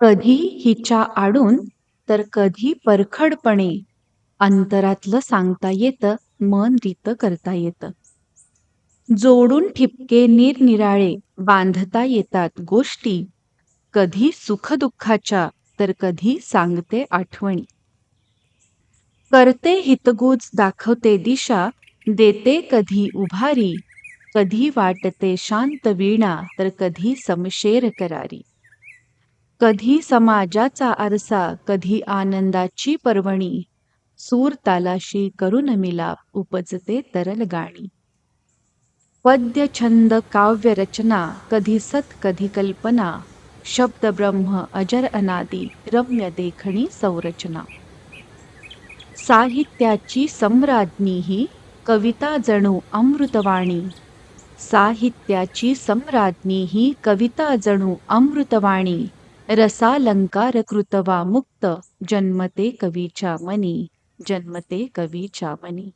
कधी हिच्या आडून तर कधी परखडपणे अंतरातलं सांगता येतं मन रित करता येतं. जोडून ठिपके निरनिराळे बांधता येतात गोष्टी कधी सुखदुःखाच्या तर कधी सांगते आठवणी. करते हितगुज दाखवते दिशा देते कधी उभारी कधी वाटते शांत वीणा तर कधी समशेर करारी. कधी समाजाचा आरसा कधी आनंदाची पर्वणी. सूर तालाशी करून मिलाप उपजते तरल गाणी. पद्य छंद काव्य रचना कधी सत कधी कल्पना. शब्द ब्रह्म अजर अनादी रम्य देखणी संरचना. साहित्याची सम्राज्ञी ही कविता जणू अमृतवाणी. साहित्याची सम्राज्ञी ही कविता जणू अमृतवाणी. रसालंकार कृतवा मुक्त जन्मते कवीच्या मनी जन्मते कवीच्या मनी.